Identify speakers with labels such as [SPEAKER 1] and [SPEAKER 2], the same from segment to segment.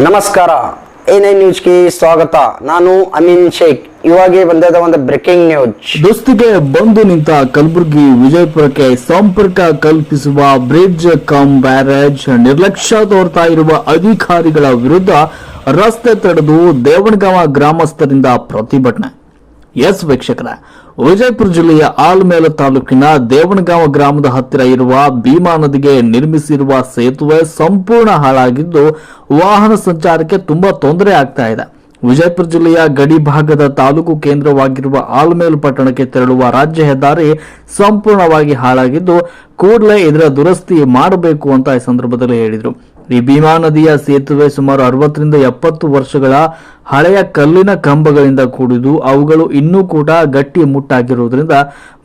[SPEAKER 1] ನಮಸ್ಕಾರ. A nine ನ್ಯೂಸ್ಗೆ ಸ್ವಾಗತ. ನಾನು ಅಮೀನ್ ಶೇಖ್. ಇವಾಗೆ ಬಂದದ ಒಂದು ಬ್ರೇಕಿಂಗ್ ನ್ಯೂಸ್.
[SPEAKER 2] ದೋಸ್ತಿಗೆ ಬಂದು ನಿಂತ ಕಲಬುರಗಿ ವಿಜಯಪುರಕ್ಕೆ ಸಂಪರ್ಕ ಕಲ್ಪಿಸುವ ಬ್ರಿಡ್ಜ್ ಕಮ್ ಬ್ಯಾರೇಜ್ ನಿರ್ಲಕ್ಷ್ಯ ತೋರ್ತಾ ಇರುವ ಅಧಿಕಾರಿಗಳ ವಿರುದ್ಧ ರಸ್ತೆ ತಡೆದು ದೇವಣಗಾವ ಗ್ರಾಮಸ್ಥರಿಂದ ಪ್ರತಿಭಟನೆ. ಎಸ್ ವೀಕ್ಷಕರ ವಿಜಯಪುರ ಜಿಲ್ಲೆಯ ಆಲ್ಮೇಲ ತಾಲೂಕಿನ ದೇವಣಗಾಂವ ಗ್ರಾಮದ ಹತ್ತಿರ ಇರುವ ಭೀಮಾ ನದಿಗೆ ನಿರ್ಮಿಸಿರುವ ಸೇತುವೆ ಸಂಪೂರ್ಣ ಹಾಳಾಗಿದ್ದು ವಾಹನ ಸಂಚಾರಕ್ಕೆ ತುಂಬಾ ತೊಂದರೆ ಆಗ್ತಾ ಇದೆ. ವಿಜಯಪುರ ಜಿಲ್ಲೆಯ ಗಡಿ ಭಾಗದ ತಾಲೂಕು ಕೇಂದ್ರವಾಗಿರುವ ಆಲ್ಮೇಲ್ ಪಟ್ಟಣಕ್ಕೆ ತೆರಳುವ ರಾಜ್ಯ ಹೆದ್ದಾರಿ ಸಂಪೂರ್ಣವಾಗಿ ಹಾಳಾಗಿದ್ದು ಕೂಡಲೇ ಇದರ ದುರಸ್ತಿ ಮಾಡಬೇಕು ಅಂತ ಈ ಸಂದರ್ಭದಲ್ಲಿ ಹೇಳಿದರು. ಈ ಭೀಮಾ ನದಿಯ ಸೇತುವೆ ಸುಮಾರು ಅರವತ್ತರಿಂದ ಎಪ್ಪತ್ತು ವರ್ಷಗಳ ಹಳೆಯ ಕಲ್ಲಿನ ಕಂಬಗಳಿಂದ ಕೂಡಿದ್ದು, ಅವುಗಳು ಇನ್ನೂ ಕೂಡ ಗಟ್ಟಿ ಮುಟ್ಟಾಗಿರುವುದರಿಂದ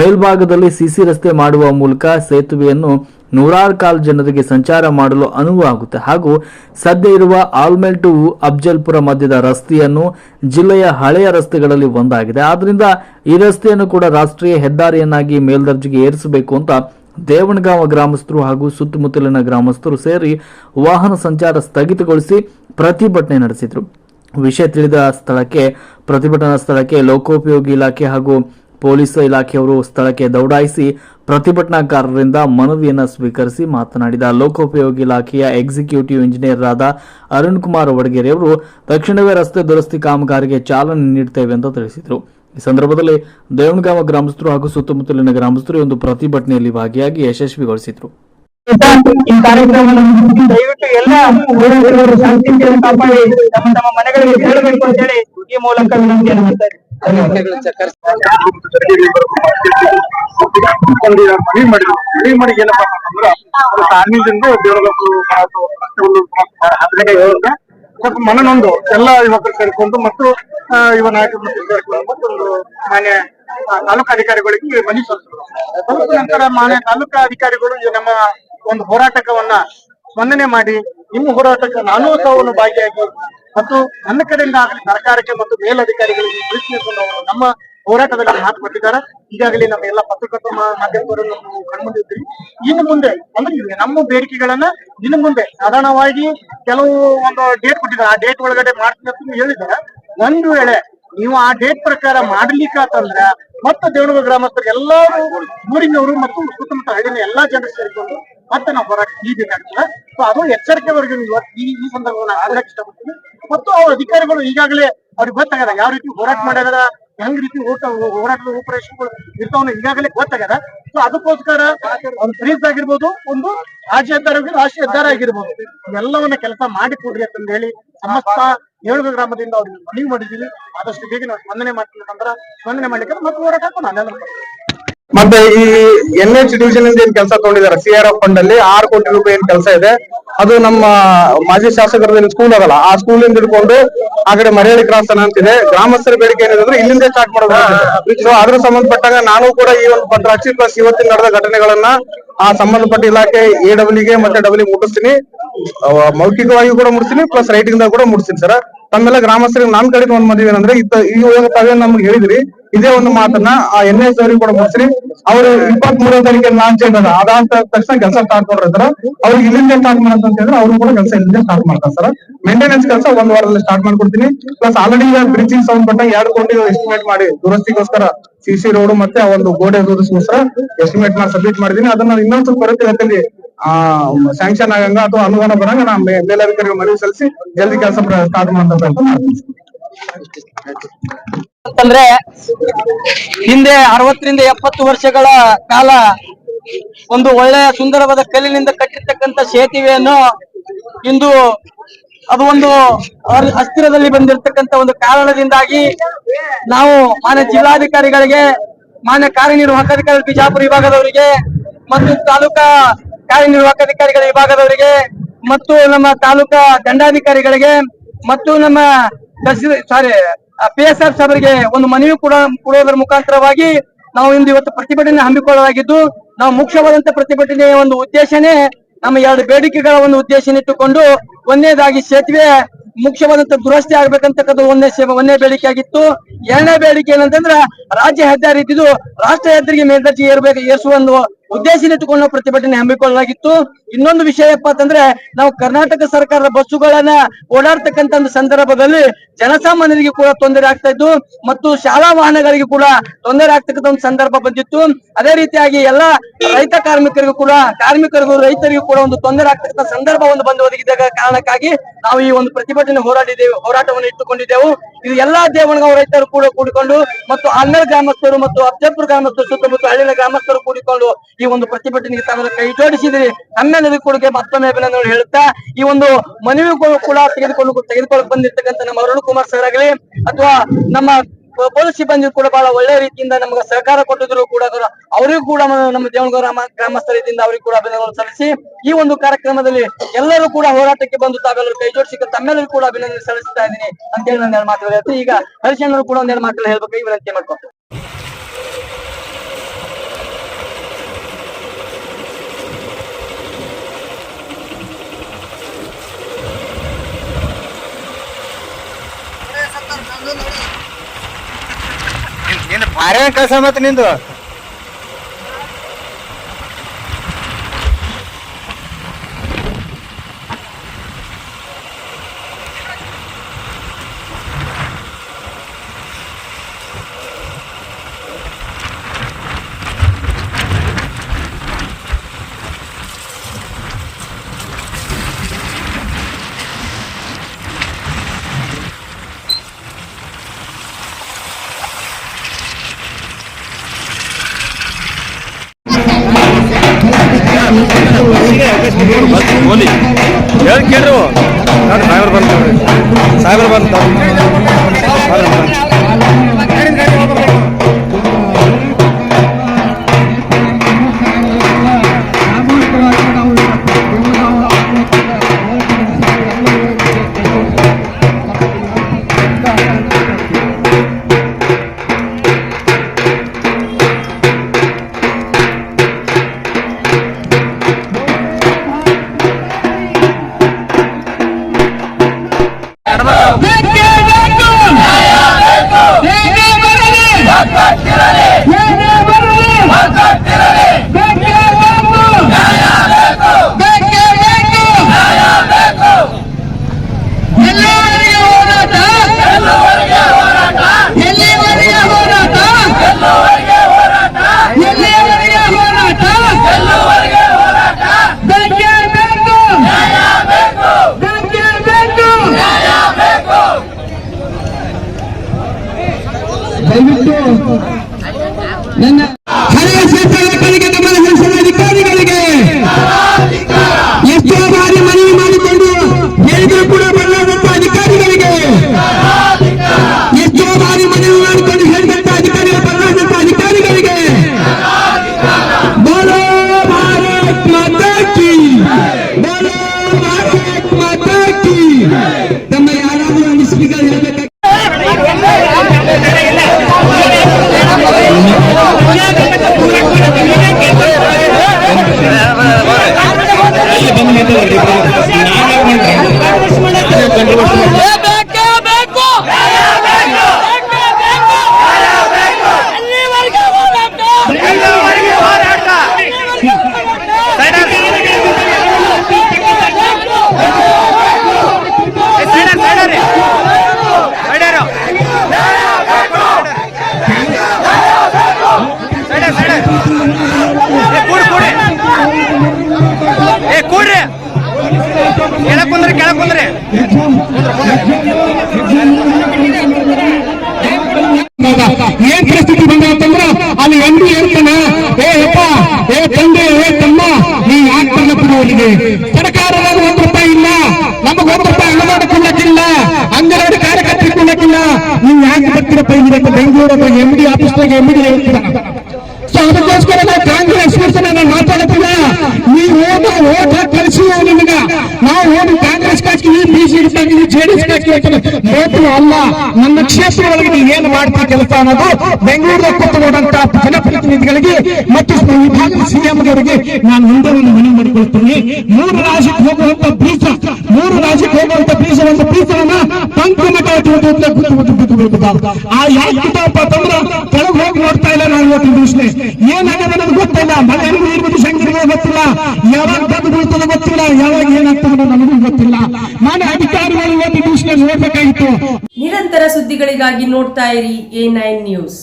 [SPEAKER 2] ಮೇಲ್ಭಾಗದಲ್ಲಿ ಸಿಸಿ ರಸ್ತೆ ಮಾಡುವ ಮೂಲಕ ಸೇತುವೆಯನ್ನು ನೂರಾರು ಕಾಲ್ ಜನರಿಗೆ ಸಂಚಾರ ಮಾಡಲು ಅನುವಾಗುತ್ತೆ ಹಾಗೂ ಸದ್ಯ ಇರುವ ಆಲ್ಮೆಲ್ ಟು ಅಫ್ಜಲ್ಪುರ ಮಧ್ಯದ ರಸ್ತೆಯನ್ನು ಜಿಲ್ಲೆಯ ಹಳೆಯ ರಸ್ತೆಗಳಲ್ಲಿ ಒಂದಾಗಿದೆ. ಆದ್ದರಿಂದ ಈ ರಸ್ತೆಯನ್ನು ಕೂಡ ರಾಷ್ಟ್ರೀಯ ಹೆದ್ದಾರಿಯನ್ನಾಗಿ ಮೇಲ್ದರ್ಜೆಗೆ ಏರಿಸಬೇಕು ಅಂತ ದೇವಣಗಾಂವ ಗ್ರಾಮಸ್ಥರು ಹಾಗೂ ಸುತ್ತಮುತ್ತಲಿನ ಗ್ರಾಮಸ್ಥರು ಸೇರಿ ವಾಹನ ಸಂಚಾರ ಸ್ಥಗಿತಗೊಳಿಸಿ ಪ್ರತಿಭಟನೆ ನಡೆಸಿದರು. ವಿಷಯ ತಿಳಿದ ಸ್ಥಳಕ್ಕೆ, ಪ್ರತಿಭಟನಾ ಸ್ಥಳಕ್ಕೆ ಲೋಕೋಪಯೋಗಿ ಇಲಾಖೆ ಹಾಗೂ ಪೊಲೀಸ್ ಇಲಾಖೆಯವರು ಸ್ಥಳಕ್ಕೆ ದೌಡಾಯಿಸಿ ಪ್ರತಿಭಟನಾಕಾರರಿಂದ ಮನವಿಯನ್ನು ಸ್ವೀಕರಿಸಿ ಮಾತನಾಡಿದ ಲೋಕೋಪಯೋಗಿ ಇಲಾಖೆಯ ಎಕ್ಸಿಕ್ಯೂಟಿವ್ ಇಂಜಿನಿಯರ್ ಆದ ಅರುಣ್ ಕುಮಾರ್ ವಡಗೇರಿಯವರು ತಕ್ಷಣವೇ ರಸ್ತೆ ದುರಸ್ತಿ ಕಾಮಗಾರಿಗೆ ಚಾಲನೆ ನೀಡುತ್ತೇವೆ ಎಂದು ತಿಳಿಸಿದರು. ಈ ಸಂದರ್ಭದಲ್ಲಿ ದೇವಣಗಾಮ ಗ್ರಾಮಸ್ಥರು ಹಾಗೂ ಸುತ್ತಮುತ್ತಲಿನ ಗ್ರಾಮಸ್ಥರು ಒಂದು ಪ್ರತಿಭಟನೆಯಲ್ಲಿ ಭಾಗಿಯಾಗಿ ಯಶಸ್ವಿಗೊಳಿಸಿದ್ರು.
[SPEAKER 3] ಈ ಕಾರ್ಯಕ್ರಮವನ್ನು ದಯವಿಟ್ಟು ಎಲ್ಲ ಊರಿನವರು ಶಾಂತಿಯನ್ನು ಕಾಪಾಡಿ ತಮ್ಮ ತಮ್ಮ ಮನೆಗಳಿಗೆ ತೆರಳಬೇಕು ಅಂತ ಹೇಳಿ ಈ ಮೂಲಕ ವಿನಂತಿಯನ್ನು ಮಾಡ್ತಾ ಇದ್ದೀನಿ.
[SPEAKER 4] ಒಂದು ಮನವಿ ಮಾಡಿದ್ರು ಮನವಿ ಮಾಡಿ ಏನಪ್ಪಾ ಅಂತಂದ್ರ ಅದು ಕಾರ್ಮಿಕರಿಂದ ದೇವರಬೇಕು ರಸ್ತೆಗಳು ಹದಿನೈದು ಏಳರಿಂದ ಸ್ವಲ್ಪ ಮನನೊಂದು, ಎಲ್ಲ ಯುವಕರು ಸೇರಿಕೊಂಡು ಮತ್ತು ಯುವ ನಾಯಕರು ಸೇರಿಕೊಂಡು ಮತ್ತು ಒಂದು ಮಾನ್ಯ ತಾಲೂಕು ಅಧಿಕಾರಿಗಳಿಗೆ ಮನವಿ ಸಲ್ಲಿಸಿದ್ರು. ನಂತರ ಮಾನ್ಯ ತಾಲೂಕು ಅಧಿಕಾರಿಗಳು ನಮ್ಮ ಒಂದು ಹೋರಾಟಕವನ್ನ ಸ್ಪಂದನೆ ಮಾಡಿ, ನಿಮ್ಮ ಹೋರಾಟಕ್ಕೆ ನಾನು ಸಹವನ್ನು ಭಾಗಿಯಾಗಿ ಮತ್ತು ನನ್ನ ಕಡೆಯಿಂದ ಆಗಲಿ ಸರ್ಕಾರಕ್ಕೆ ಮತ್ತು ಮೇಲಧಿಕಾರಿಗಳಿಗೆ ತಿಳಿಸಬೇಕು ನಮ್ಮ ಹೋರಾಟದಲ್ಲಿ ಮಾತು ಕೊಟ್ಟಿದ್ದಾರೆ. ಈಗಾಗಲೇ ನಮ್ಮ ಎಲ್ಲ ಪತ್ರಕರ್ತ ಮಾಧ್ಯಮದವರು ನಾವು ಕಂಡುಬಂದಿದ್ದೀವಿ ಇನ್ನು ಮುಂದೆ, ಅಂದ್ರೆ ನಮ್ಮ ಬೇಡಿಕೆಗಳನ್ನ ಇನ್ನು ಮುಂದೆ ಸಾಧಾರಣವಾಗಿ ಕೆಲವು ಒಂದು ಡೇಟ್ ಕೊಟ್ಟಿದ್ದಾರೆ. ಆ ಡೇಟ್ ಒಳಗಡೆ ಮಾಡ್ತೀನಿ ಅಂತ ಹೇಳಿದ್ದಾರೆ ಒಂದು ವೇಳೆ ನೀವು ಆ ಡೇಟ್ ಪ್ರಕಾರ ಮಾಡ್ಲಿಕ್ಕೆ ಅಂತಂದ್ರೆ ಮತ್ತೆ ದೇವನಗ ಗ್ರಾಮಸ್ಥರು ಎಲ್ಲರೂ ಊರಿನವರು ಮತ್ತು ಸುತ್ತಮುತ್ತ ಹಳ್ಳಿನ ಎಲ್ಲಾ ಜನರು ಸೇರಿಕೊಂಡು ಮತ್ತೆ ನಾವು ಹೋರಾಟ ಈಬೇಕಾಗ್ತದೆ ಸೊ ಅದು ಎಚ್ಚರಿಕೆವರೆಗೂ ಈ ಈ ಸಂದರ್ಭವನ್ನು ಇಷ್ಟಪಡ್ತೀನಿ. ಮತ್ತು ಅವ್ರ ಅಧಿಕಾರಿಗಳು ಈಗಾಗಲೇ ಅವ್ರಿಗೆ ಗೊತ್ತಾಗದ ಯಾವ ರೀತಿ ಹೋರಾಟ ಮಾಡ್ಯಾರ ಹೆಂಗ್ ರೀತಿ ಊಟ ಹೋರಾಟದ ರೂಪರೇಷೆಗಳು ಇರ್ತಾವನ್ನ ಈಗಾಗಲೇ ಗೊತ್ತಾಗ್ಯದ. ಸೊ ಅದಕ್ಕೋಸ್ಕರ ಒಂದು ಫ್ರೀಸ್ ಆಗಿರ್ಬೋದು, ಒಂದು ರಾಜ್ಯ ಹೆದ್ದಾರ ರಾಷ್ಟ್ರೀಯ ಹೆದ್ದಾರ ಆಗಿರ್ಬೋದು. ಎಲ್ಲವನ್ನ ಕೆಲಸ ಮಾಡಿ ಕೊಡ್ರಿ ಅಂತ ಹೇಳಿ ಸಮಸ್ತ ಏಳು ಗ್ರಾಮದಿಂದ ಅವ್ರಿಗೆ ಮನವಿ ಮಾಡಿದೀವಿ. ಆದಷ್ಟು ಬೇಗ ನಾವು ಸ್ಪಂದನೆ ಅಂತಂದ್ರ ಸ್ಪಂದನೆ ಮಾಡ್ಲಿಕ್ಕೆ ಮತ್ತೆ ಹೋರಾಟ ಹಾಕೋಣ ಅಲ್ಲೆಲ್ಲ
[SPEAKER 5] ಮತ್ತೆ ಈ ಎನ್ ಎಚ್ ಡಿವಿಷನ್ ಇಂದ ಏನ್ ಕೆಲಸ ತಗೊಂಡಿದ್ದಾರೆ? ಸಿ ಆರ್ ಎಫ್ ಫಂಡ್ ಅಲ್ಲಿ ಆರು ಕೋಟಿ ರೂಪಾಯಿ ಏನ್ ಕೆಲಸ ಇದೆ. ಅದು ನಮ್ಮ ಮಾಜಿ ಶಾಸಕರದ ಸ್ಕೂಲ್ ಅದಲ್ಲ ಆ ಸ್ಕೂಲ್ ಇಂದ ಹಿಡ್ಕೊಂಡು ಆ ಕಡೆ ಮರಿಯಳಿ ಕ್ರಾಸ್ ಅಂತಿದೆ. ಗ್ರಾಮಸ್ಥರ ಬೇಡಿಕೆ ಏನಿದೆ ಇಲ್ಲಿಂದ ಸ್ಟಾರ್ಟ್ ಮಾಡೋದು ಅದ್ರ ಸಂಬಂಧಪಟ್ಟಾಗ ನಾನು ಕೂಡ ಈ ಒಂದು ಪತ್ರ ಹಚ್ಚಿ ಪ್ಲಸ್ ಇವತ್ತಿನ ನಡೆದ ಘಟನೆಗಳನ್ನ ಆ ಸಂಬಂಧಪಟ್ಟ ಇಲಾಖೆ ಎ ಡಬ್ಲ್ಯೂಗೆ ಮತ್ತೆ ಡಬ್ಲ್ಯೂ ಮುಟ್ಟಿಸ್ತೀನಿ. ಮೌಖಿಕವಾಗಿ ಕೂಡ ಮುಟ್ಟಿಸ್ತೀನಿ ಪ್ಲಸ್ ರೈಟಿಂಗ್ ದಾಗ ಕೂಡ ಮುಟ್ಟಿಸ್ತೀನಿ ಸರ್ ತಮ್ಮೆಲ್ಲ ಗ್ರಾಮಸ್ಥರಿಗೆ ನಾನ್ ಕಡೆ ಒಂದ್ ಮದುವೆ ಏನಂದ್ರೆ ಈ ತಾವೇನ್ ನಮ್ಗೆ ಹೇಳಿದ್ರಿ. ಇದೇ ಒಂದು ಮಾತನ್ನ ಆ ಎನ್ ಎಸ್ ಅವರಿಗೆ ಕೂಡ ಮುಗಿಸ್ರಿ ಅವರು ಇಪ್ಪತ್ತ್ ಮೂರನೇ ತಾರೀಕು ಲಾಂಚ್ ಅದ? ಅದಾದ ತಕ್ಷಣ ಕೆಲಸ ಸ್ಟಾರ್ಟ್ ಮಾಡಿರ್ತಾರ ಅವ್ರಿಗೆ ಇಲ್ಲಿಂದ ಸ್ಟಾರ್ಟ್ ಮಾಡಂತ ಹೇಳಿದ್ರೆ ಅವ್ರು ಕೂಡ ಕೆಲಸ ಇಲ್ಲಿಂದ ಸ್ಟಾರ್ಟ್ ಮಾಡ್ತಾರೆ ಸರ್. ಮೇಂಟೆನೆನ್ಸ್ ಕೆಲಸ ಒಂದ್ ವಾರದಲ್ಲಿ ಸ್ಟಾರ್ಟ್ ಮಾಡ್ಕೊಡ್ತೀನಿ. ಪ್ಲಸ್ ಆಲ್ರೆಡಿ ಬ್ರಿಡ್ಜಿಂಗ್ ಸಂಬಂಧಪಟ್ಟ ಎರಡು ಕೋಟಿ ಎಸ್ಟಿಮೇಟ್ ಮಾಡಿ. ದುರಸ್ತಿಗೋಸ್ಕರ ಸಿ ಸಿ ರೋಡ್ ಮತ್ತೆ ಆ ಒಂದು ಗೋಡೆ ದುರಸ್ತಿಗೋಸ್ಕರ ಎಸ್ಟಿಮೇಟ್ ಮಾಡಿ ಸಬ್ಮಿಟ್ ಮಾಡಿದೀನಿ. ಅದನ್ನ ಇನ್ನೊಂದ್ ಸ್ವಲ್ಪ ತ್ವರಿತಗತಿಯಲ್ಲಿ ಆ ಸ್ಯಾಂಕ್ಷನ್ ಆಗಂಗ ಅಥವಾ ಅನುದಾನ ಬರಂಗ ನಾ ಮೇ- ಮೇಲಧಿಕಾರಿಗೆ ಮನವಿ ಸಲ್ಲಿಸಿ ಜಲ್ದಿ ಕೆಲಸ ಸ್ಟಾರ್ಟ್ ಮಾಡ್ತಾ ಮಾಡ್ತೀನಿ
[SPEAKER 3] ಅಂತಂದ್ರೆ ಹಿಂದೆ ಅರವತ್ತರಿಂದ ಎಪ್ಪತ್ತು ವರ್ಷಗಳ ಕಾಲ ಒಂದು ಒಳ್ಳೆಯ ಸುಂದರವಾದ ಕಲ್ಲಿನಿಂದ ಕಟ್ಟಿರ್ತಕ್ಕಂಥ ಸೇತುವೆಯನ್ನು ಇಂದು ಅದು ಒಂದು ಅಸ್ಥಿರದಲ್ಲಿ ಬಂದಿರತಕ್ಕಂತ ಒಂದು ಕಾರಣದಿಂದಾಗಿ ನಾವು ಮಾನ್ಯ ಜಿಲ್ಲಾಧಿಕಾರಿಗಳಿಗೆ, ಮಾನ್ಯ ಕಾರ್ಯನಿರ್ವಾಹಕ ಅಧಿಕಾರಿ ಬಿಜಾಪುರ ವಿಭಾಗದವರಿಗೆ ಮತ್ತು ತಾಲೂಕಾ ಕಾರ್ಯನಿರ್ವಾಹಕ ಅಧಿಕಾರಿಗಳ ವಿಭಾಗದವರಿಗೆ ಮತ್ತು ನಮ್ಮ ತಾಲೂಕಾ ದಂಡಾಧಿಕಾರಿಗಳಿಗೆ ಮತ್ತು ನಮ್ಮ ಸಾರಿ ಪಿ ಎಸ್ ಆರ್ ಸಾಹೇಬರಿಗೆ ಒಂದು ಮನವಿ ಕೂಡ ಕೊಡುವುದರ ಮುಖಾಂತರವಾಗಿ ನಾವು ಇಂದು ಇವತ್ತು ಪ್ರತಿಭಟನೆ ಹಮ್ಮಿಕೊಳ್ಳಲಾಗಿದ್ದು, ನಾವು ಮುಖ್ಯವಾದಂತ ಪ್ರತಿಭಟನೆಯ ಒಂದು ಉದ್ದೇಶನೇ ನಮ್ಮ ಎರಡು ಬೇಡಿಕೆಗಳ ಒಂದು ಉದ್ದೇಶ ಇಟ್ಟುಕೊಂಡು ಒಂದನೇದಾಗಿ ಸೇತುವೆ ಮುಖ್ಯವಾದಂತ ದುರಸ್ತಿ ಆಗ್ಬೇಕಂತಕ್ಕದ್ದು ಒಂದೇ ಒಂದೇ ಬೇಡಿಕೆ ಆಗಿತ್ತು. ಎರಡನೇ ಬೇಡಿಕೆ ಏನಂತಂದ್ರ, ರಾಜ್ಯ ಹೆದ್ದಾರಿ ಇದ್ದಿದ್ದು ರಾಷ್ಟ್ರ ಹೆದ್ದಾರಿಗೆ ಮೇಲ್ದರ್ಜೆ ಏರ್ಬೇಕು, ಏರಿಸುವ ಒಂದು ಉದ್ದೇಶನ ಇಟ್ಟುಕೊಂಡು ಪ್ರತಿಭಟನೆ ಹಮ್ಮಿಕೊಳ್ಳಲಾಗಿತ್ತು. ಇನ್ನೊಂದು ವಿಷಯ ಏನಪ್ಪಾ ಅಂತಂದ್ರೆ, ನಾವು ಕರ್ನಾಟಕ ಸರ್ಕಾರದ ಬಸ್ಸುಗಳನ್ನ ಓಡಾಡ್ತಕ್ಕಂತ ಒಂದು ಸಂದರ್ಭದಲ್ಲಿ ಜನಸಾಮಾನ್ಯರಿಗೆ ಕೂಡ ತೊಂದರೆ ಆಗ್ತಾ ಇದ್ದು ಮತ್ತು ಶಾಲಾ ವಾಹನಗಳಿಗೆ ಕೂಡ ತೊಂದರೆ ಆಗ್ತಕ್ಕಂಥ ಒಂದು ಸಂದರ್ಭ ಬಂದಿತ್ತು. ಅದೇ ರೀತಿಯಾಗಿ ಎಲ್ಲಾ ರೈತ ಕಾರ್ಮಿಕರಿಗೂ ಕೂಡ, ಕಾರ್ಮಿಕರಿಗೂ, ರೈತರಿಗೂ ಕೂಡ ಒಂದು ತೊಂದರೆ ಆಗ್ತಕ್ಕಂಥ ಸಂದರ್ಭ ಒಂದು ಬಂದು ಒದಗಿದ ಕಾರಣಕ್ಕಾಗಿ ನಾವು ಈ ಒಂದು ಪ್ರತಿಭಟನೆ ಹೋರಾಡಿದ್ದೇವೆ, ಹೋರಾಟವನ್ನು ಇಟ್ಟುಕೊಂಡಿದ್ದೆವು. ಇದು ಎಲ್ಲಾ ದೇವಣಗಾಂವ್ ರೈತರು ಕೂಡ ಕೂಡಿಕೊಂಡು ಮತ್ತು ಆಲ್ಮೇಲ್ ಗ್ರಾಮಸ್ಥರು ಮತ್ತು ಅಫಜಲ್ಪುರ ಗ್ರಾಮಸ್ಥರು ಸುತ್ತಮುತ್ತ ಹಳ್ಳಿನ ಗ್ರಾಮಸ್ಥರು ಕೂಡಿಕೊಂಡು ಈ ಒಂದು ಪ್ರತಿಭಟನೆಗೆ ತಾವೆಲ್ಲ ಕೈ ಜೋಡಿಸಿದ್ರಿ. ನಮ್ಮೆಲ್ಲರಿಗೂ ಕೂಡ ಮತ್ತೊಮ್ಮೆ ಅಭಿನಂದನೆ ಹೇಳುತ್ತಾ ಈ ಒಂದು ಮನವಿ ಕೂಡ ತೆಗೆದುಕೊಂಡು ತೆಗೆದುಕೊಳ್ಳಕ್ ಬಂದಿರ್ತಕ್ಕಂಥ ನಮ್ಮ ಅರುಣ್ ಕುಮಾರ್ ಸರ್ ಆಗಲಿ, ಅಥವಾ ನಮ್ಮ ಪೊಲೀಸ್ ಸಿಬ್ಬಂದಿ ಕೂಡ ಬಹಳ ಒಳ್ಳೆ ರೀತಿಯಿಂದ ನಮಗೆ ಸಹಕಾರ ಕೊಟ್ಟಿದ್ರು ಕೂಡ ಅವರು- ಅವರಿಗೂ ಕೂಡ ನಮ್ಮ ದೇವಣಗ ಗ್ರಾಮಸ್ಥರಿಂದ ಗ್ರಾಮಸ್ಥರ ಅವರಿಗೂ ಕೂಡ ಅಭಿನಂದನೆ ಸಲ್ಲಿಸಿ, ಈ ಒಂದು ಕಾರ್ಯಕ್ರಮದಲ್ಲಿ ಎಲ್ಲರೂ ಕೂಡ ಹೋರಾಟಕ್ಕೆ ಬಂದು ತಾವೆಲ್ಲರೂ ಕೈ ಜೋಡಿಸಿ ತಮ್ಮೆಲ್ಲರೂ ಕೂಡ ಅಭಿನಂದನೆ ಸಲ್ಲಿಸ್ತಾ ಇದ್ದೀನಿ ಅಂತ ಹೇಳಿ ನಾನು ಮಾತುಗಳು ಹೇಳ್ತೀನಿ. ಈಗ ಹರಿಶಣ್ಣರು ಕೂಡ ಒಂದೆರಡು ಮಾತುಗಳು ಹೇಳ್ಬೇಕು ಈ ವಿನಂತಿ ಮಾಡ್ಕೊಂಡು
[SPEAKER 5] ನಿಂದು ಕಳ್ಸ ಮತ್ತೆ ನಿಂದು ಹೇಳಿ ಕೇಳ್ರಿ. ನೋಡಿ ಬಂತು ಬಂದು ಸಾಹೇಬ್ರು ಬಂದು
[SPEAKER 6] ಹಳೆಯ ಕ್ಷೇತ್ರಗಳಿಗೆ
[SPEAKER 5] ಏ
[SPEAKER 6] ತಂದೆ ಏ ತಮ್ಮ ನೀ ಯಾಕೆ ಬರ್ಲಪ್ಪ ಅವರಿಗೆ ಸರ್ಕಾರದಾಗ ಒಂದ್ ರೂಪಾಯಿ ಇಲ್ಲ ನಮಗ್ ಒಂದ್ ರೂಪಾಯಿ ಅನುದಾನ ಕೊಡ್ಲಕ್ಕಿಲ್ಲ ಅಂಗನವಾಡಿ ಕಾರ್ಯಕರ್ತರಿಗೆ ಕೊಡ್ಲಕ್ಕಿಲ್ಲ ನೀವು ಯಾಕೆ ಬರ್ತೀರಪ್ಪ ಇಲ್ಲಿ ಅಂತ ಬೆಂಗಳೂರು ಎಂ ಡಿ ಆಫೀಸ್ನಾಗ ಎಂ ಡಿ ಹೇಳ್ತೀರ ಸೊ ಅದಕ್ಕೋಸ್ಕರ ನಾವು ಕಾಂಗ್ರೆಸ್ ಪಕ್ಷನ ನಾನು ಮಾತಾಡುತ್ತಿಲ್ಲ ನೀವು ಹೋದ ಓಟ್ ನಿಮಗ ನಾವು ಹೋಗಿ ಕಾಂಗ್ರೆಸ್ ಹಾಕಿ ಬಿಜೆಪಿ ಹಾಕಿ ಜೆಡಿಎಸ್ ಹಾಕಿ ನೋಟು ಅಲ್ಲ ನನ್ನ ಕ್ಷೇತ್ರ ಒಳಗೆ ನೀವು ಏನು ಮಾಡ್ತಾ ಕೆಲಸ ಅನ್ನೋದು ಬೆಂಗಳೂರಲ್ಲಿ ಕೂತ್ಕೊಂಡಂತ ಜನಪ್ರತಿನಿಧಿಗಳಿಗೆ ಮತ್ತು ವಿಭಾಗದ ಸಿಎಂಗಳಿಗೆ ನಾನು ಮುಂದೆ ಒಂದು ಮನವಿ ಮಾಡಿಕೊಳ್ತೀನಿ. ಮೂರು ರಾಜ್ಯಕ್ಕೆ ಹೋಗುವಂತ ಬೀಜ, ಮೂರು ರಾಜ್ಯಕ್ಕೆ ಹೋಗುವಂತ ಬೀಜ ಒಂದು ಬೀಜವನ್ನ ಪಂಕಮಠ ಆ ಯಾಕೆ ಅಂತಂದ್ರ ಕೆಳಗೆ ಹೋಗಿ ನೋಡ್ತಾ ಇಲ್ಲ ನಾನು ಇವತ್ತಿನ ದಿವಸ ಏನಾಗಿದೆ ನನಗೆ ಗೊತ್ತಿಲ್ಲ. ಮಳೆ ನೀರು ಬಂದು ಗೊತ್ತಿಲ್ಲ. ಯಾವಾಗ ಏನಾಗ್ತದೆ ನನಗೂ ಗೊತ್ತಿಲ್ಲ. ನಾನು ಅಧಿಕಾರಿಗಳು ನೋಡ್ಬೇಕಾಗಿತ್ತು
[SPEAKER 7] ನಿರಂತರ ಸುದ್ದಿಗಳಿಗಾಗಿ ನೋಡ್ತಾ ಇರಿ ಎ ನೈನ್ ನ್ಯೂಸ್.